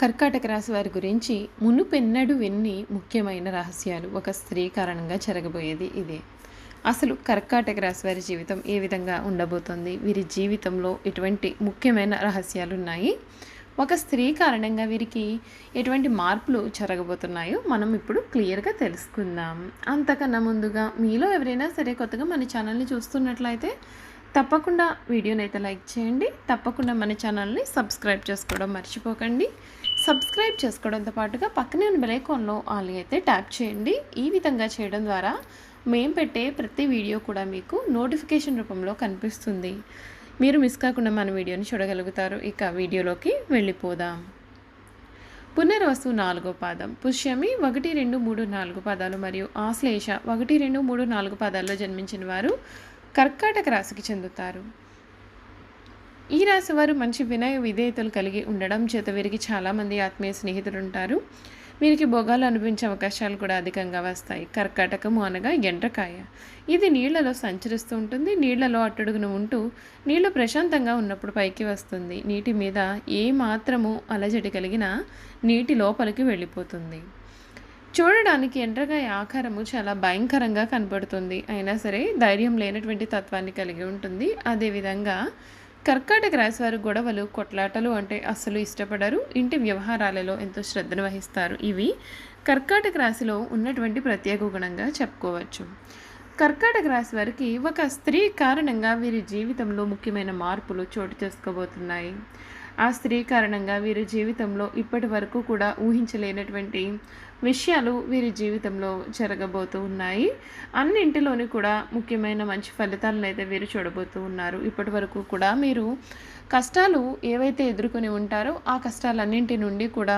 కర్కాటక రాశి వారి గురించి మునుపెన్నడు విన్ని ముఖ్యమైన రహస్యాలు ఒక స్త్రీ కారణంగా జరగబోయేది ఇదే. అసలు కర్కాటక రాశి వారి జీవితం ఏ విధంగా ఉండబోతోంది? వీరి జీవితంలో ఎటువంటి ముఖ్యమైన రహస్యాలు ఉన్నాయి ఒక స్త్రీ కారణంగా వీరికి ఎటువంటి మార్పులు జరగబోతున్నాయో మనం ఇప్పుడు క్లియర్గా తెలుసుకుందాం. అంతకన్నా ముందుగా మీలో ఎవరైనా సరే కొత్తగా మన ఛానల్ని చూస్తున్నట్లయితే తప్పకుండా వీడియోని అయితే లైక్ చేయండి. తప్పకుండా మన ఛానల్ని సబ్స్క్రైబ్ చేసుకోవడం మర్చిపోకండి. సబ్స్క్రైబ్ చేసుకోవడంతో పాటుగా పక్కనే ఉన్న బెలైకాన్లో ఆల్ అయితే ట్యాప్ చేయండి. ఈ విధంగా చేయడం ద్వారా మేము పెట్టే ప్రతి వీడియో కూడా మీకు నోటిఫికేషన్ రూపంలో కనిపిస్తుంది. మీరు మిస్ కాకుండా మన వీడియోని చూడగలుగుతారు. ఇక వీడియోలోకి వెళ్ళిపోదాం. పునర్వసు నాలుగో పాదం. పుష్యమి ఒకటి రెండు మూడు నాలుగు పాదాలు మరియు ఆశ్లేష ఒకటి రెండు మూడు నాలుగు పాదాల్లో జన్మించిన వారు కర్కాటక రాశికి చెందుతారు. ఈ రాశి వారు మంచి వినయ విధేయతలు కలిగి ఉండడం చేత వీరికి చాలామంది ఆత్మీయ స్నేహితులు ఉంటారు. వీరికి భోగాలు అనిపించే అవకాశాలు కూడా అధికంగా వస్తాయి. కర్కాటకము అనగా ఎండ్రకాయ. ఇది నీళ్ళలో సంచరిస్తూ ఉంటుంది. నీళ్ళలో అట్టడుగున ఉంటూ నీళ్ళు ప్రశాంతంగా ఉన్నప్పుడు పైకి వస్తుంది. నీటి మీద ఏ మాత్రము అలజడి కలిగినా నీటి లోపలికి వెళ్ళిపోతుంది. చూడడానికి ఎండ్రకాయ ఆకారము చాలా భయంకరంగా కనపడుతుంది. అయినా సరే ధైర్యం లేనటువంటి తత్వాన్ని కలిగి ఉంటుంది. అదేవిధంగా కర్కాటక రాశి వారు గొడవలు కొట్లాటలు అంటే అస్సలు ఇష్టపడరు. ఇంటి వ్యవహారాలలో ఎంతో శ్రద్ధను వహిస్తారు. ఇవి కర్కాటక రాశిలో ఉన్నటువంటి ప్రత్యేక గుణంగా చెప్పుకోవచ్చు. కర్కాటక రాశి వారికి ఒక స్త్రీ కారణంగా వీరి జీవితంలో ముఖ్యమైన మార్పులు చోటు చేసుకోబోతున్నాయి. ఆ స్త్రీ కారణంగా వీరి జీవితంలో ఇప్పటి వరకు కూడా ఊహించలేనటువంటి విషయాలు వీరి జీవితంలో జరగబోతూ ఉన్నాయి. అన్నింటిలోని కూడా ముఖ్యమైన మంచి ఫలితాలను అయితే వీరు చూడబోతూ ఉన్నారు. ఇప్పటి వరకు కూడా మీరు కష్టాలు ఏవైతే ఎదుర్కొని ఉంటారో ఆ కష్టాలన్నింటి నుండి కూడా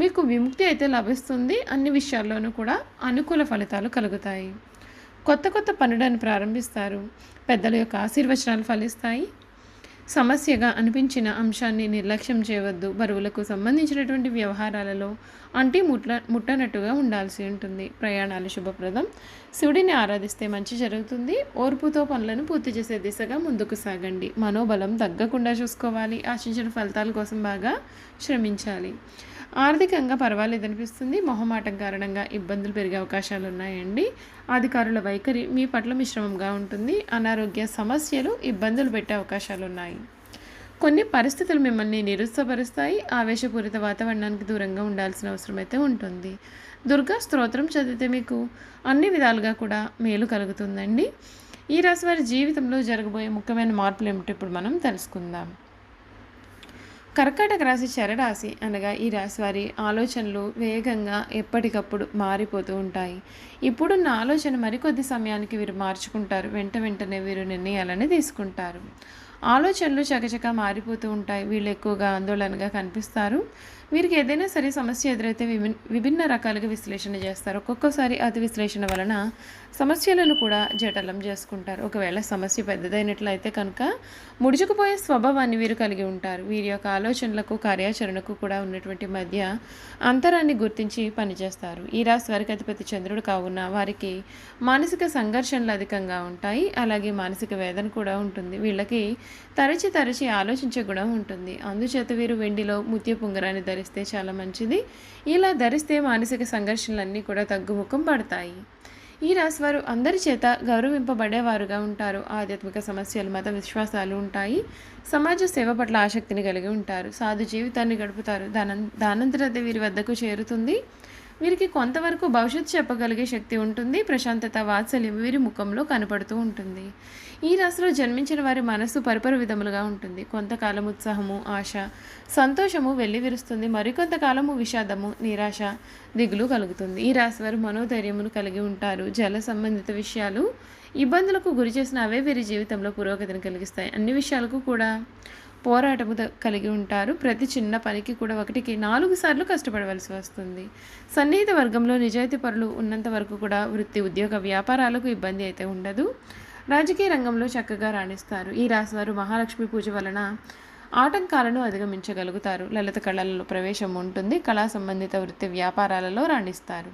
మీకు విముక్తి అయితే లభిస్తుంది. అన్ని విషయాల్లోనూ కూడా అనుకూల ఫలితాలు కలుగుతాయి. కొత్త కొత్త పనులను ప్రారంభిస్తారు. పెద్దల యొక్క ఆశీర్వచనాలు ఫలిస్తాయి. సమస్యగా అనిపించిన అంశాన్ని నిర్లక్ష్యం చేయవద్దు. బరువులకు సంబంధించినటువంటి వ్యవహారాలలో అంటి ముట్ల ముట్టనట్టుగా ఉండాల్సి ఉంటుంది. ప్రయాణాలు శుభప్రదం. శివుడిని ఆరాధిస్తే మంచి జరుగుతుంది. ఓర్పుతో పనులను పూర్తి చేసే దిశగా ముందుకు సాగండి. మనోబలం తగ్గకుండా చూసుకోవాలి. ఆశించిన ఫలితాల కోసం బాగా శ్రమించాలి. ఆర్థికంగా పర్వాలేదు అనిపిస్తుంది మొహమాటం కారణంగా ఇబ్బందులు పెరిగే అవకాశాలు ఉన్నాయండి అధికారుల వైఖరి మీ పట్ల మిశ్రమంగా ఉంటుంది. అనారోగ్య సమస్యలు ఇబ్బందులు పెట్టే అవకాశాలు ఉన్నాయి కొన్ని పరిస్థితులు మిమ్మల్ని నిరుత్సాహపరుస్తాయి. ఆవేశపూరిత వాతావరణానికి దూరంగా ఉండాల్సిన అవసరం అయితే ఉంటుంది. దుర్గా స్తోత్రం చదివితే మీకు అన్ని విధాలుగా కూడా మేలు కలుగుతుందండి. ఈ రాశి వారి జీవితంలో జరగబోయే ముఖ్యమైన మార్పులు ఏమిటో ఇప్పుడు మనం తెలుసుకుందాం. కర్కాటక రాశి చరరాశి అనగా ఈ రాశి వారి ఆలోచనలు వేగంగా ఎప్పటికప్పుడు మారిపోతూ ఉంటాయి. ఇప్పుడున్న ఆలోచన మరికొద్ది సమయానికి వీరు మార్చుకుంటారు. వెంట వెంటనే వీరు నిర్ణయాలని తీసుకుంటారు. ఆలోచనలు చకచక మారిపోతూ ఉంటాయి. వీళ్ళు ఎక్కువగా ఆందోళనగా కనిపిస్తారు. వీరికి ఏదైనా సరే సమస్య ఎదురైతే విభిన్ విభిన్న రకాలుగా విశ్లేషణ చేస్తారు. ఒక్కొక్కసారి అతి విశ్లేషణ వలన సమస్యలను కూడా జటలం చేసుకుంటారు. ఒకవేళ సమస్య పెద్దదైనట్లయితే కనుక ముడుచుకుపోయే స్వభావాన్ని వీరు కలిగి ఉంటారు. వీరి యొక్క ఆలోచనలకు కార్యాచరణకు కూడా ఉన్నటువంటి మధ్య అంతరాన్ని గుర్తించి పనిచేస్తారు. ఈ రాశి వారికి అధిపతి చంద్రుడు కావున వారికి మానసిక సంఘర్షణలు అధికంగా ఉంటాయి. అలాగే మానసిక వేదన కూడా ఉంటుంది. వీళ్ళకి తరచి తరచి ఆలోచించే గుణం ఉంటుంది. అందుచేత వీరు వెండిలో ముత్య పుంగరాన్ని ధరిస్తే చాలా మంచిది. ఇలా ధరిస్తే మానసిక సంఘర్షణలన్నీ కూడా తగ్గుముఖం పడతాయి. ఈ రాశివారు అందరి చేత గౌరవింపబడేవారుగా ఉంటారు. ఆధ్యాత్మిక సమస్యలు మత విశ్వాసాలు ఉంటాయి. సమాజ సేవ పట్ల ఆసక్తిని కలిగి ఉంటారు. సాధు జీవితాన్ని గడుపుతారు. దానం దానంతరత వీరి వద్దకు చేరుతుంది. వీరికి కొంతవరకు భవిష్యత్తు చెప్పగలిగే శక్తి ఉంటుంది ప్రశాంతత వాత్సల్యం వీరి ముఖంలో కనపడుతూ ఉంటుంది. ఈ రాశిలో జన్మించిన వారి మనస్సు పరిపర విధములుగా ఉంటుంది. కొంతకాలం ఉత్సాహము ఆశ సంతోషము వెళ్ళివిరుస్తుంది మరికొంతకాలము విషాదము నిరాశ దిగులు కలుగుతుంది. ఈ రాశి వారు మనోధైర్యమును కలిగి ఉంటారు. జల సంబంధిత విషయాలు ఇబ్బందులకు గురి చేసిన అవే వీరి జీవితంలో పురోగతిని కలిగిస్తాయి. అన్ని విషయాలకు కూడా పోరాటము కలిగి ఉంటారు. ప్రతి చిన్న పనికి కూడా ఒకటికి నాలుగు సార్లు కష్టపడవలసి వస్తుంది. సన్నిహిత వర్గంలో నిజాయితీ పరులు ఉన్నంత వరకు కూడా వృత్తి ఉద్యోగ వ్యాపారాలకు ఇబ్బంది అయితే ఉండదు. రాజకీయ రంగంలో చక్కగా రాణిస్తారు. ఈ రాశివారు మహాలక్ష్మి పూజ వలన ఆటంకాలను అధిగమించగలుగుతారు. లలిత కళలలో ప్రవేశం ఉంటుంది. కళా సంబంధిత వృత్తి వ్యాపారాలలో రాణిస్తారు.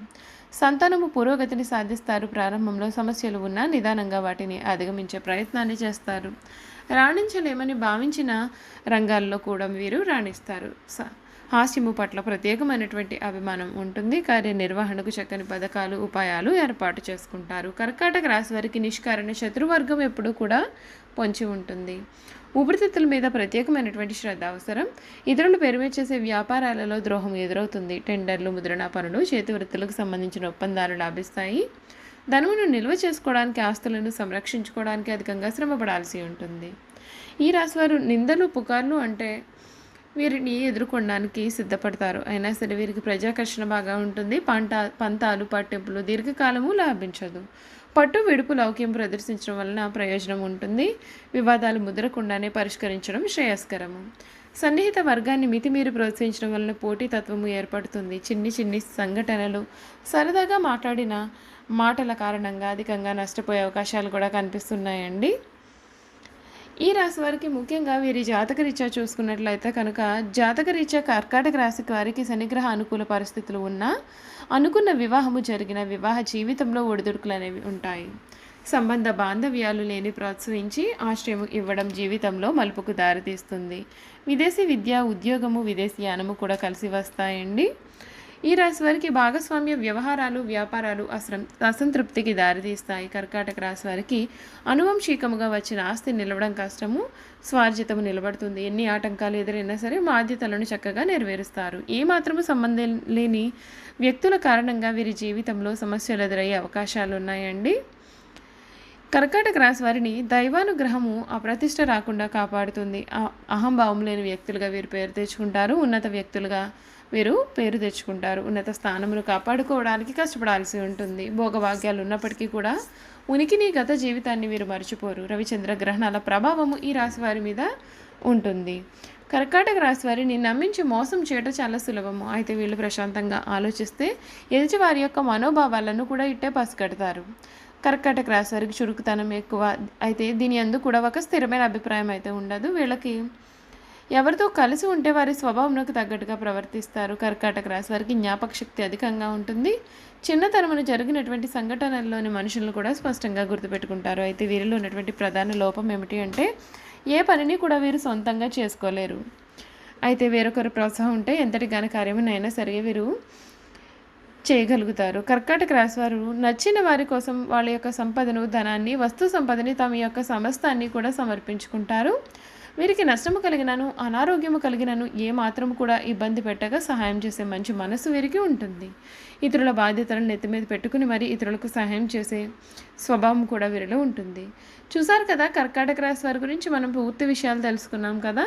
సంతానము పురోగతిని సాధిస్తారు. ప్రారంభంలో సమస్యలు ఉన్నా నిదానంగా వాటిని అధిగమించే ప్రయత్నాన్ని చేస్తారు. రాణించలేమని భావించిన రంగాల్లో కూడా వీరు రాణిస్తారు. స హాస్యము పట్ల ప్రత్యేకమైనటువంటి అభిమానం ఉంటుంది. కార్యనిర్వహణకు చక్కని పథకాలు ఉపాయాలు ఏర్పాటు చేసుకుంటారు. కర్కాటక రాశి వారికి నిష్కారణ శత్రువర్గం ఎప్పుడూ కూడా పొంచి ఉంటుంది. ఊపిరితిత్తుల మీద ప్రత్యేకమైనటువంటి శ్రద్ధ అవసరం. ఇతరులు పెరుమే చేసే వ్యాపారాలలో ద్రోహం ఎదురవుతుంది. టెండర్లు ముద్రణ పనులు చేతి వృత్తులకు సంబంధించిన ఒప్పందాలు లాభిస్తాయి. ధనమును నిల్వ చేసుకోవడానికి ఆస్తులను సంరక్షించుకోవడానికి అధికంగా శ్రమపడాల్సి ఉంటుంది. ఈ రాశివారు నిందలు పుకార్లు అంటే వీరిని ఎదుర్కొనడానికి సిద్ధపడతారు. అయినా సరే వీరికి ప్రజాకర్షణ బాగా ఉంటుంది. పంట పంతాలు పట్టింపులు దీర్ఘకాలము లాభించదు. పట్టు విడుపు లౌక్యం ప్రదర్శించడం వలన ప్రయోజనం ఉంటుంది. వివాదాలు ముద్రకుండానే పరిష్కరించడం శ్రేయస్కరము. సన్నిహిత వర్గాన్ని మితిమీరి ప్రోత్సహించడం వలన పోటీతత్వము ఏర్పడుతుంది. చిన్ని చిన్ని సంఘటనలు సరదాగా మాట్లాడిన మాటల కారణంగా అధికంగా నష్టపోయే అవకాశాలు కూడా కనిపిస్తున్నాయండి. ఈ రాశి వారికి ముఖ్యంగా వీరి జాతక రీత్యా చూసుకున్నట్లయితే కనుక జాతక రీత్యా కర్కాటక రాశికి వారికి శనిగ్రహ అనుకూల పరిస్థితులు ఉన్నా అనుకున్న వివాహము జరిగిన వివాహ జీవితంలో ఒడిదుడుకులు అనేవి ఉంటాయి. సంబంధ బాంధవ్యాలు లేని ప్రోత్సహించి ఆశ్రయం ఇవ్వడం జీవితంలో మలుపుకు దారితీస్తుంది. విదేశీ విద్య ఉద్యోగము విదేశీయానము కూడా కలిసి వస్తాయండి. ఈ రాశి వారికి భాగస్వామ్య వ్యవహారాలు వ్యాపారాలు అసం అసంతృప్తికి దారితీస్తాయి. కర్కాటక రాశి వారికి అనువంశికముగా వచ్చిన ఆస్తి నిలవడం కష్టము స్వార్జితము నిలబడుతుంది. ఎన్ని ఆటంకాలు ఎదురైనా సరే బాధ్యతలను చక్కగా నెరవేరుస్తారు. ఏ మాత్రము సంబంధం లేని వ్యక్తుల కారణంగా వీరి జీవితంలో సమస్యలు ఎదురయ్యే అవకాశాలు ఉన్నాయండి. కర్కాటక రాశి వారిని దైవానుగ్రహము అప్రతిష్ట రాకుండా కాపాడుతుంది. అహంభావం లేని వ్యక్తులుగా వీరు పేరు తెచ్చుకుంటారు. ఉన్నత వ్యక్తులుగా వీరు పేరు తెచ్చుకుంటారు. ఉన్నత స్థానమును కాపాడుకోవడానికి కష్టపడాల్సి ఉంటుంది. భోగభాగ్యాలు ఉన్నప్పటికీ కూడా ఉనికిని గత జీవితాన్ని వీరు మర్చిపోరు. రవిచంద్ర గ్రహణాల ప్రభావము ఈ రాశి వారి మీద ఉంటుంది. కర్కాటక రాశి వారిని నమ్మించి మోసం చేయడం చాలా సులభము. అయితే వీళ్ళు ప్రశాంతంగా ఆలోచిస్తే ఎదుటి వారి యొక్క మనోభావాలను కూడా ఇట్టే పసిగడతారు. కర్కాటక రాశి వారికి చురుకుతనం ఎక్కువ. అయితే దీని అందు కూడా ఒక స్థిరమైన అభిప్రాయం అయితే ఉండదు. వీళ్ళకి ఎవరితో కలిసి ఉంటే వారి స్వభావంలోకి తగ్గట్టుగా ప్రవర్తిస్తారు. కర్కాటక రాశి వారికి జ్ఞాపక శక్తి అధికంగా ఉంటుంది. చిన్నతనమున జరిగినటువంటి సంఘటనల్లోని మనుషులను కూడా స్పష్టంగా గుర్తుపెట్టుకుంటారు. అయితే వీరిలో ఉన్నటువంటి ప్రధాన లోపం ఏమిటి అంటే ఏ పనిని కూడా వీరు సొంతంగా చేసుకోలేరు. అయితే వేరొకరు ప్రోత్సాహం ఉంటే ఎంతటి ఘన కార్యమునైనా సరే వీరు చేయగలుగుతారు. కర్కాటక రాశి వారు నచ్చిన వారి కోసం వాళ్ళ యొక్క సంపదను ధనాన్ని వస్తు సంపదని తమ యొక్క సమస్తాన్ని కూడా సమర్పించుకుంటారు. వీరికి నష్టము కలిగినను అనారోగ్యము కలిగినను ఏ మాత్రం కూడా ఇబ్బంది పెట్టగా సహాయం చేసే మంచి మనసు వీరికి ఉంటుంది. ఇతరుల బాధ్యతలను నెత్తి మీద పెట్టుకుని మరి ఇతరులకు సహాయం చేసే స్వభావం కూడా వీరిలో ఉంటుంది. చూసారు కదా కర్కాటక రాశి వారి గురించి మనం పూర్తి విషయాలు తెలుసుకున్నాం కదా?